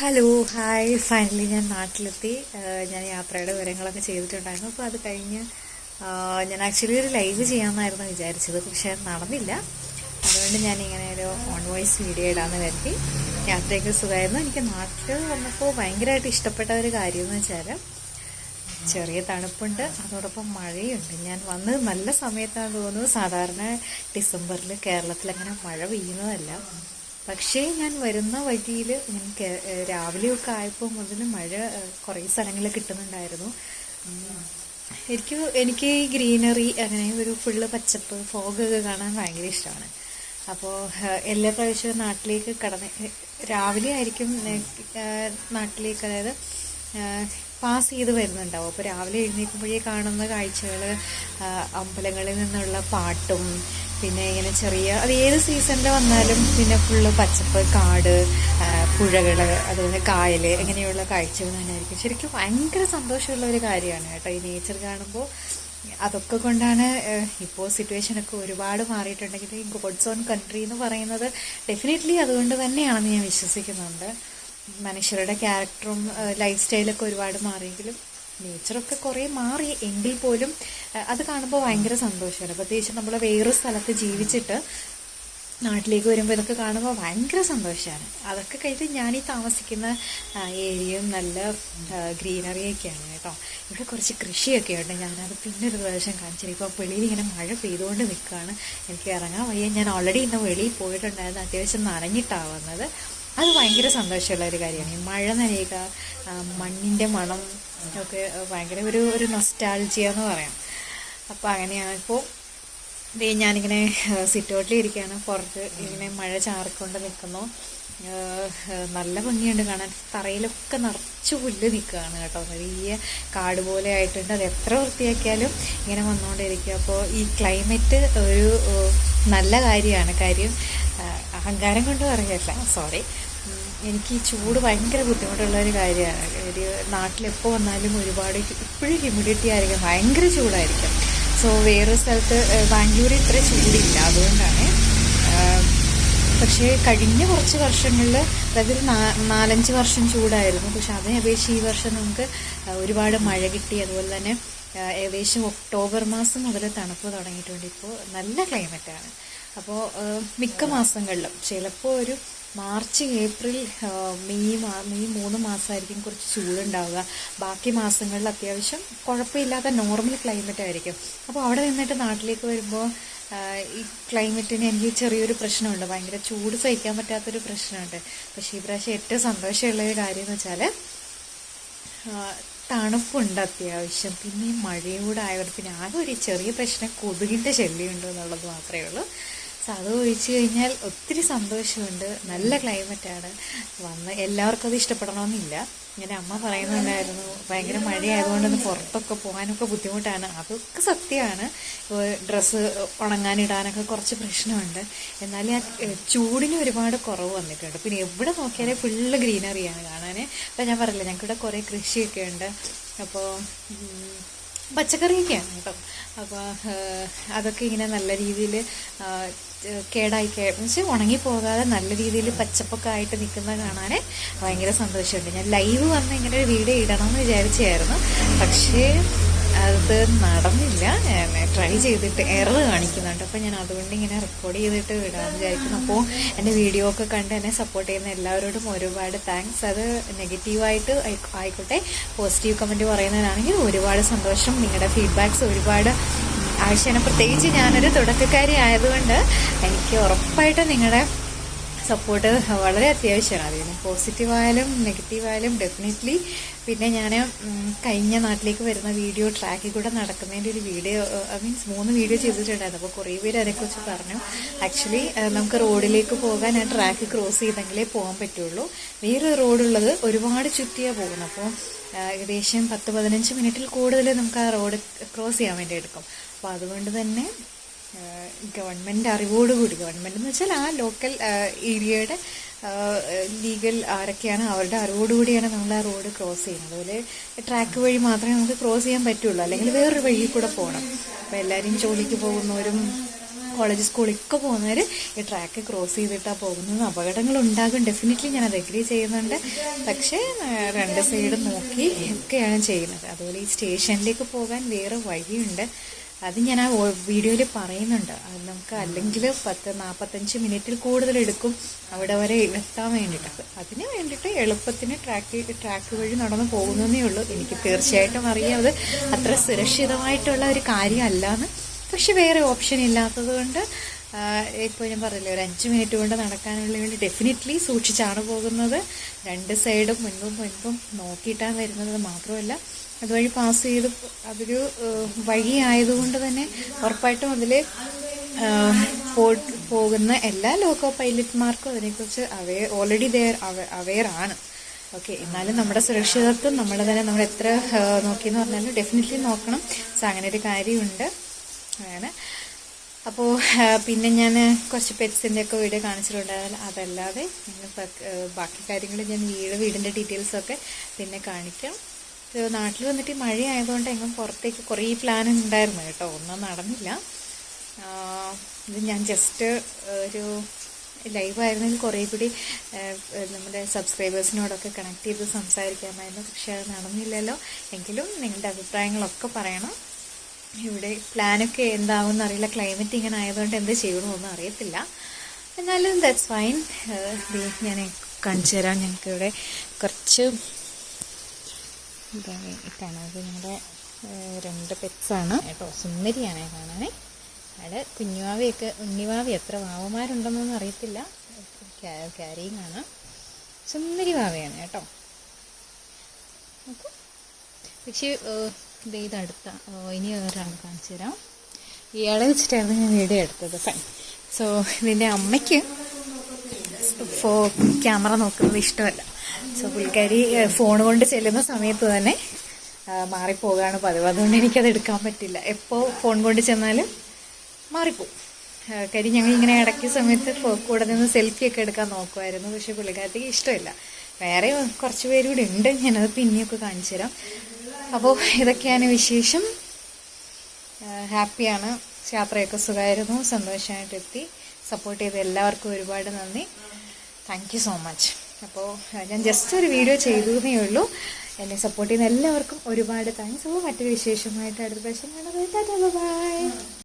Hello hi finally ഞാൻ നാട്ടിലെത്തി. ഞാൻ യാത്രയുടെ വിവരങ്ങളൊക്കെ ചെയ്തിട്ടുണ്ടായിരുന്നു. അപ്പോൾ അത് കഴിഞ്ഞ് ഞാൻ ആക്ച്വലി ഒരു ലൈവ് ചെയ്യാമെന്നായിരുന്നു വിചാരിച്ചത്. പക്ഷേ നടന്നില്ല. അതുകൊണ്ട് ഞാൻ ഇങ്ങനെ ഒരു ഓൺ വോയിസ് വീഡിയോ ഇടാമെന്ന് കരുതി യാത്രയൊക്കെ സുഖമായിരുന്നു. എനിക്ക് നാട്ടിൽ വന്നപ്പോൾ ഭയങ്കരമായിട്ട് ഇഷ്ടപ്പെട്ട ഒരു കാര്യം എന്ന് വെച്ചാൽ ചെറിയ തണുപ്പുണ്ട്. അതോടൊപ്പം മഴയുണ്ട്. ഞാൻ വന്ന് നല്ല സമയത്താണ് തോന്നുന്നത് സാധാരണ ഡിസംബറിൽ കേരളത്തിൽ അങ്ങനെ മഴ പെയ്യുന്നതല്ല. പക്ഷേ ഞാൻ വരുന്ന വഴിയിൽ എനിക്ക് രാവിലെയൊക്കെ ആയപ്പോൾ മുതൽ മഴ കുറേ സ്ഥലങ്ങളിൽ കിട്ടുന്നുണ്ടായിരുന്നു. എനിക്ക് എനിക്ക് ഈ ഗ്രീനറി അങ്ങനെ ഒരു ഫുള്ള് പച്ചപ്പ് ഫോഗൊക്കെ കാണാൻ ഭയങ്കര ഇഷ്ടമാണ്. അപ്പോൾ എല്ലാ പ്രാവശ്യവും നാട്ടിലേക്ക് കടന്ന് രാവിലെ ആയിരിക്കും നാട്ടിലേക്ക് അതായത് പാസ് ചെയ്ത് വരുന്നുണ്ടാവും. അപ്പോൾ രാവിലെ എഴുന്നേൽക്കുമ്പോഴേ കാണുന്ന കാഴ്ചകൾ അമ്പലങ്ങളിൽ നിന്നുള്ള പാട്ടും പിന്നെ ഇങ്ങനെ ചെറിയ അത് ഏത് സീസണിൽ വന്നാലും പിന്നെ ഫുള്ള് പച്ചപ്പ് കാട് പുഴകൾ അതുപോലെ കായൽ ഇങ്ങനെയുള്ള കാഴ്ചകൾ തന്നെയായിരിക്കും. ശരിക്കും ഭയങ്കര സന്തോഷമുള്ള ഒരു കാര്യമാണ് കേട്ടോ ഈ നേച്ചർ കാണുമ്പോൾ അതൊക്കെ കൊണ്ടാണ് ഇപ്പോൾ സിറ്റുവേഷനൊക്കെ ഒരുപാട് മാറിയിട്ടുണ്ടെങ്കിൽ ഈ ഗോഡ്സ് ഓൺ കൺട്രി എന്ന് പറയുന്നത് ഡെഫിനറ്റ്ലി അതുകൊണ്ട് തന്നെയാണെന്ന് ഞാൻ വിശ്വസിക്കുന്നുണ്ട്. മനുഷ്യരുടെ ക്യാരക്ടറും ലൈഫ് സ്റ്റൈലൊക്കെ ഒരുപാട് മാറിയെങ്കിലും നേച്ചറൊക്കെ കുറേ മാറി എങ്കിൽ പോലും അത് കാണുമ്പോൾ ഭയങ്കര സന്തോഷമാണ് പ്രത്യേകിച്ച് നമ്മൾ വേറെ സ്ഥലത്ത് ജീവിച്ചിട്ട് നാട്ടിലേക്ക് വരുമ്പോൾ ഇതൊക്കെ കാണുമ്പോൾ ഭയങ്കര സന്തോഷമാണ് അതൊക്കെ കഴിഞ്ഞ് ഞാൻ ഈ താമസിക്കുന്ന ഏരിയയും നല്ല ഗ്രീനറിയൊക്കെയാണ് കേട്ടോ. ഇവിടെ കുറച്ച് കൃഷിയൊക്കെ ഉണ്ട്. ഞാനത് പിന്നെ ഒരു പ്രാവശ്യം കാണിച്ചില്ല. ഇപ്പോൾ വെളിയിൽ ഇങ്ങനെ മഴ പെയ്തുകൊണ്ട് നിൽക്കുകയാണ്. എനിക്ക് ഇറങ്ങാൻ വയ്യ. ഞാൻ ഓൾറെഡി ഇന്ന് വെളിയിൽ പോയിട്ടുണ്ടായിരുന്നു. അത്യാവശ്യം നനഞ്ഞിട്ടാണ് വന്നത്. അത് ഭയങ്കര സന്തോഷമുള്ള ഒരു കാര്യമാണ്. മഴ നനയുക മണ്ണിന്റെ മണം ഒക്കെ ഭയങ്കര ഒരു ഒരു നൊസ്റ്റാൾജിയ എന്ന് പറയാം. അപ്പോൾ അങ്ങനെയാണ് ഇപ്പോൾ ദേ ഞാനിങ്ങനെ സിറ്റൗട്ടിലിരിക്കുകയാണ് പുറത്ത് ഇങ്ങനെ മഴ ചാറിക്കൊണ്ട് നിൽക്കുന്നു നല്ല ഭംഗിയുണ്ട് കാണാൻ. തറയിലൊക്കെ നിറച്ച് പുല്ല് നിൽക്കുകയാണ് കേട്ടോ. വലിയ കാട് പോലെ ആയിട്ടുണ്ട്. അത് എത്ര വൃത്തിയാക്കിയാലും ഇങ്ങനെ വന്നുകൊണ്ടിരിക്കുക അപ്പോൾ ഈ ക്ലൈമറ്റ് ഒരു നല്ല കാര്യമാണ്. കാര്യം അഹങ്കാരം കൊണ്ട് പറയല്ല സോറി. എനിക്ക് ഈ ചൂട് ഭയങ്കര ബുദ്ധിമുട്ടുള്ള ഒരു കാര്യമാണ്. ഒരു നാട്ടിലെപ്പോൾ വന്നാലും ഒരുപാട് ഇപ്പോഴും ഹ്യൂമിഡിറ്റി ആയിരിക്കും. ഭയങ്കര ചൂടായിരിക്കും. സോ വേറെ സ്ഥലത്ത് ബാംഗ്ലൂർ ഇത്ര ചൂടില്ല. അതുകൊണ്ടാണ് പക്ഷേ കഴിഞ്ഞ കുറച്ച് വർഷങ്ങളിൽ അതായത് ഒരു നാലഞ്ച് വർഷം ചൂടായിരുന്നു. പക്ഷെ അതിനെ അപേക്ഷിച്ച് ഈ വർഷം നമുക്ക് ഒരുപാട് മഴ കിട്ടി. അതുപോലെ തന്നെ ഏകദേശം ഒക്ടോബർ മാസം മുതൽ തണുപ്പ് തുടങ്ങിയിട്ടുണ്ട്. ഇപ്പോൾ നല്ല ക്ലൈമറ്റാണ് അപ്പോൾ മിക്ക മാസങ്ങളിലും ചിലപ്പോൾ ഒരു മാർച്ച് ഏപ്രിൽ മെയ് മെയ് മൂന്ന് മാസമായിരിക്കും കുറച്ച് ചൂടുണ്ടാവുക. ബാക്കി മാസങ്ങളിൽ അത്യാവശ്യം കുഴപ്പമില്ലാത്ത നോർമൽ ക്ലൈമറ്റ് ആയിരിക്കും. അപ്പോൾ അവിടെ നിന്നിട്ട് നാട്ടിലേക്ക് വരുമ്പോൾ ഈ ക്ലൈമറ്റിന് എനിക്ക് ചെറിയൊരു പ്രശ്നമുണ്ട്. ഭയങ്കര ചൂട് സഹിക്കാൻ പറ്റാത്തൊരു പ്രശ്നമുണ്ട്. പക്ഷേ ഈ പ്രാവശ്യം ഏറ്റവും സന്തോഷമുള്ള ഒരു കാര്യം എന്ന് വെച്ചാൽ തണുപ്പുണ്ട് അത്യാവശ്യം. പിന്നെ മഴയും കൂടെ ആയതുകൊണ്ട് പിന്നെ ആകെ ഒരു ചെറിയ പ്രശ്നം കൊതുകിന്റെ ശല്യമുണ്ട് എന്നുള്ളത് മാത്രമേ ഉള്ളൂ. സോ അത് ഒഴിച്ച് കഴിഞ്ഞാൽ ഒത്തിരി സന്തോഷമുണ്ട്. നല്ല ക്ലൈമറ്റാണ്. വന്ന് എല്ലാവർക്കും അത് ഇഷ്ടപ്പെടണമെന്നില്ല. ഇങ്ങനെ അമ്മ പറയുന്നുണ്ടായിരുന്നു ഭയങ്കര മഴയായതുകൊണ്ടൊന്ന് പുറത്തൊക്കെ പോകാനൊക്കെ ബുദ്ധിമുട്ടാണ്. അതൊക്കെ സത്യമാണ്. ഡ്രസ്സ് ഉണങ്ങാനിടാനൊക്കെ കുറച്ച് പ്രശ്നമുണ്ട്. എന്നാലും ആ ചൂടിന് ഒരുപാട് കുറവ് വന്നിട്ടുണ്ട്. പിന്നെ എവിടെ നോക്കിയാലും ഫുള്ള് ഗ്രീനറിയാണ് കാണാൻ അപ്പം ഞാൻ പറഞ്ഞില്ല ഞങ്ങൾക്കിവിടെ കുറേ കൃഷിയൊക്കെ ഉണ്ട്. അപ്പോൾ പച്ചക്കറിയൊക്കെയാണ് അപ്പോൾ അതൊക്കെ ഇങ്ങനെ നല്ല രീതിയിൽ കേടായി കേ ഉണങ്ങി ഉണങ്ങിപ്പോകാതെ നല്ല രീതിയിൽ പച്ചപ്പൊക്കെ ആയിട്ട് നിൽക്കുന്നത് കാണാൻ ഭയങ്കര സന്തോഷമുണ്ട്. ഞാൻ ലൈവ് വന്ന് ഇങ്ങനെ ഒരു വീഡിയോ ഇടണമെന്ന് വിചാരിച്ചായിരുന്നു. പക്ഷേ അത് നടന്നില്ല. ഞാൻ ട്രൈ ചെയ്തിട്ട് എറർ കാണിക്കുന്നുണ്ട്. അപ്പോൾ ഞാൻ അതുകൊണ്ട് ഇങ്ങനെ റെക്കോർഡ് ചെയ്തിട്ട് വിടാൻ വിചാരിക്കുന്നു. അപ്പോൾ എന്റെ വീഡിയോ ഒക്കെ കണ്ട് എന്നെ സപ്പോർട്ട് ചെയ്യുന്ന എല്ലാവരോടും ഒരുപാട് താങ്ക്സ് അത് നെഗറ്റീവായിട്ട് ആയിക്കോട്ടെ. പോസിറ്റീവ് കമന്റ് പറയുന്നതിനാണെങ്കിൽ ഒരുപാട് സന്തോഷം. നിങ്ങളുടെ ഫീഡ്ബാക്ക്സ് ഒരുപാട് ആവശ്യമാണ്. പ്രത്യേകിച്ച് ഞാനൊരു തുടക്കക്കാരി ആയതുകൊണ്ട് എനിക്ക് ഉറപ്പായിട്ട് നിങ്ങളുടെ സപ്പോർട്ട് വളരെ അത്യാവശ്യമാണ്. അതിന് പോസിറ്റീവായാലും നെഗറ്റീവായാലും ഡെഫിനറ്റ്ലി പിന്നെ ഞാൻ കഴിഞ്ഞ നാട്ടിലേക്ക് വരുന്ന വീഡിയോ ട്രാക്കിൽ കൂടെ നടക്കുന്നതിന്റെ ഒരു വീഡിയോ ഐ മീൻസ് മൂന്ന് വീഡിയോ ചെയ്തിട്ടുണ്ടായിരുന്നു. അപ്പോൾ കുറേ പേര് അതിനെക്കുറിച്ച് പറഞ്ഞു. ആക്ച്വലി നമുക്ക് റോഡിലേക്ക് പോകാൻ ആ ട്രാക്ക് ക്രോസ് ചെയ്തെങ്കിലേ പോകാൻ പറ്റുള്ളൂ. വേറെ റോഡുള്ളത് ഒരുപാട് ചുറ്റിയാണ് പോകുന്നത്. അപ്പോൾ ഏകദേശം പത്ത് പതിനഞ്ച് മിനിറ്റിൽ കൂടുതൽ നമുക്ക് ആ റോഡ് ക്രോസ് ചെയ്യാൻ വേണ്ടി എടുക്കും. അപ്പോൾ അതുകൊണ്ട് തന്നെ ഗവൺമെന്റ് അറിവോടുകൂടി ഗവൺമെന്റ് എന്ന് വെച്ചാൽ ആ ലോക്കൽ ഏരിയയുടെ ലീഗൽ ആരൊക്കെയാണ് അവരുടെ അറിവോടുകൂടിയാണ് നമ്മൾ ആ റോഡ് ക്രോസ് ചെയ്യുന്നത്. അതുപോലെ ട്രാക്ക് വഴി മാത്രമേ നമുക്ക് ക്രോസ് ചെയ്യാൻ പറ്റുള്ളൂ. അല്ലെങ്കിൽ വേറൊരു വഴി കൂടെ പോകണം. അപ്പോൾ എല്ലാവരും ജോലിക്ക് പോകുന്നവരും കോളേജ് സ്കൂളിലൊക്കെ പോകുന്നവർ ഈ ട്രാക്ക് ക്രോസ് ചെയ്തിട്ടാണ് പോകുന്നത്. അപകടങ്ങൾ ഉണ്ടാകും. ഡെഫിനറ്റ്ലി ഞാൻ അത് എഗ്രി ചെയ്യുന്നുണ്ട്. പക്ഷേ രണ്ട് സൈഡും നോക്കി ഒക്കെയാണ് ചെയ്യുന്നത്. അതുപോലെ ഈ സ്റ്റേഷനിലേക്ക് പോകാൻ വേറെ വഴിയുണ്ട്. അത് ഞാൻ ആ വീഡിയോയിൽ പറയുന്നുണ്ട്. അത് നമുക്ക് അല്ലെങ്കിൽ പത്ത് നാൽപ്പത്തഞ്ച് മിനിറ്റിൽ കൂടുതൽ എടുക്കും. അവിടെ വരെ എത്താൻ വേണ്ടിയിട്ട്. അതിന് വേണ്ടിയിട്ട് എളുപ്പത്തിന് ട്രാക്ക് ട്രാക്ക് വഴി നടന്നു പോകുന്നതേ ഉള്ളൂ. എനിക്ക് തീർച്ചയായിട്ടും അറിയാം. അത് അത്ര സുരക്ഷിതമായിട്ടുള്ള ഒരു കാര്യമല്ലാന്ന്. പക്ഷെ വേറെ ഓപ്ഷൻ ഇല്ലാത്തത് കൊണ്ട് ഇപ്പോൾ ഞാൻ പറഞ്ഞില്ലേ ഒരു അഞ്ച് മിനിറ്റ് കൊണ്ട് നടക്കാനുള്ള വേണ്ടി ഡെഫിനറ്റ്ലി സൂക്ഷിച്ചാണ് പോകുന്നത്. രണ്ട് സൈഡും മുൻപും മുൻപും നോക്കിയിട്ടാണ് വരുന്നത് മാത്രമല്ല. അതുവഴി പാസ് ചെയ്ത് അതൊരു വഴി ആയതുകൊണ്ട് തന്നെ ഉറപ്പായിട്ടും അതിൽ പോകുന്ന എല്ലാ ലോക്കോ പൈലറ്റ്മാർക്കും അതിനെക്കുറിച്ച് അവേ ഓൾറെഡി ദയർ അവെയർ ആണ്. ഓക്കെ എന്നാലും നമ്മുടെ സുരക്ഷിതത്വം നമ്മൾ തന്നെ നമ്മൾ എത്ര നോക്കിയെന്ന് പറഞ്ഞാലും ഡെഫിനറ്റ്ലി നോക്കണം. സോ അങ്ങനെ ഒരു കാര്യമുണ്ട്. അങ്ങനെ അപ്പോൾ പിന്നെ ഞാൻ കുറച്ച് പെറ്റ്സിന്റെ ഒക്കെ വീഡിയോ കാണിച്ചിട്ടുണ്ടായിരുന്നു അതല്ലാതെ പിന്നെ ബാക്കി കാര്യങ്ങൾ ഞാൻ വീട് വീടിന്റെ ഡീറ്റെയിൽസൊക്കെ പിന്നെ കാണിക്കാം. നാട്ടിൽ വന്നിട്ട് മഴയായതുകൊണ്ട് എങ്ങും പുറത്തേക്ക് കുറേ പ്ലാൻ ഉണ്ടായിരുന്നു കേട്ടോ. ഒന്നും നടന്നില്ല. ഇത് ഞാൻ ജസ്റ്റ് ഒരു ലൈവായിരുന്നെങ്കിൽ കുറേ കൂടി നമ്മുടെ സബ്സ്ക്രൈബേഴ്സിനോടൊക്കെ കണക്ട് ചെയ്ത് സംസാരിക്കാമായിരുന്നു. പക്ഷേ അത് നടന്നില്ലല്ലോ. എങ്കിലും നിങ്ങളുടെ അഭിപ്രായങ്ങളൊക്കെ പറയണം. ഇവിടെ പ്ലാനൊക്കെ എന്താവും എന്നറിയില്ല ക്ലൈമറ്റ് ഇങ്ങനെ ആയതുകൊണ്ട് എന്ത് ചെയ്യണമെന്നൊന്നും അറിയത്തില്ല. എന്നാലും ദാറ്റ്സ് ഫൈൻ ഞാൻ കാണിച്ചു തരാം. ഞങ്ങൾക്ക് ഇവിടെ കുറച്ച് ഇതാണ് അത് ഞങ്ങളുടെ രണ്ട് പെറ്റ്സാണ് കേട്ടോ സുന്ദരിയാണ് കാണാനേ അവിടെ കുഞ്ഞുവാവിയൊക്കെ ഉണ്ണിവാവി എത്ര വാവമാരുണ്ടെന്നൊന്നും അറിയത്തില്ല. ക്യാരിങ് ആണ്. സുന്ദരി വാവയാണ് കേട്ടോ. അപ്പോൾ പക്ഷേ ദേ ഇത് അടുത്ത. ഇനി ഒരാൾ കാണിച്ചു തരാം. ഇയാളെ വെച്ചിട്ടായിരുന്നു ഞാൻ വീഡിയോ എടുത്തത് സോ ഇതിന്റെ അമ്മയ്ക്ക് ഫോ ക്യാമറ നോക്കുന്നത് ഇഷ്ടമല്ല. സോ പുള്ളിക്കാരി ഫോൺ കൊണ്ട് ചെല്ലുന്ന സമയത്ത് തന്നെ മാറിപ്പോകാണ് പതിവ്. അതുകൊണ്ട് എനിക്കത് എടുക്കാൻ പറ്റില്ല. എപ്പോൾ ഫോൺ കൊണ്ട് ചെന്നാലും മാറിപ്പോവും. കാര്യം ഞങ്ങൾ ഇങ്ങനെ ഇടയ്ക്ക് സമയത്ത് കൂടെ നിന്ന് സെൽഫി ഒക്കെ എടുക്കാൻ നോക്കുമായിരുന്നു പക്ഷേ പുള്ളിക്കാരത്തേക്ക് ഇഷ്ടമില്ല. വേറെ കുറച്ച് പേര് കൂടി ഉണ്ട്. ഞാനത് പിന്നെയൊക്കെ കാണിച്ചു തരാം. അപ്പോൾ ഇതൊക്കെയാണ് വിശേഷം. ഹാപ്പിയാണ്. യാത്രയൊക്കെ സുഖമായിരുന്നു സന്തോഷമായിട്ട് എത്തി സപ്പോർട്ട് ചെയ്ത എല്ലാവർക്കും ഒരുപാട് നന്ദി. താങ്ക് സോ മച്ച് അപ്പോൾ ഞാൻ ജസ്റ്റ് ഒരു വീഡിയോ ചെയ്തു എന്നേ ഉള്ളൂ. എന്നെ സപ്പോർട്ട് ചെയ്യുന്ന എല്ലാവർക്കും ഒരുപാട് താങ്ക്സ് അപ്പോൾ മറ്റൊരു വിശേഷമായിട്ട് അടുത്ത പ്രാവശ്യം കാണുന്നത്. ബൈ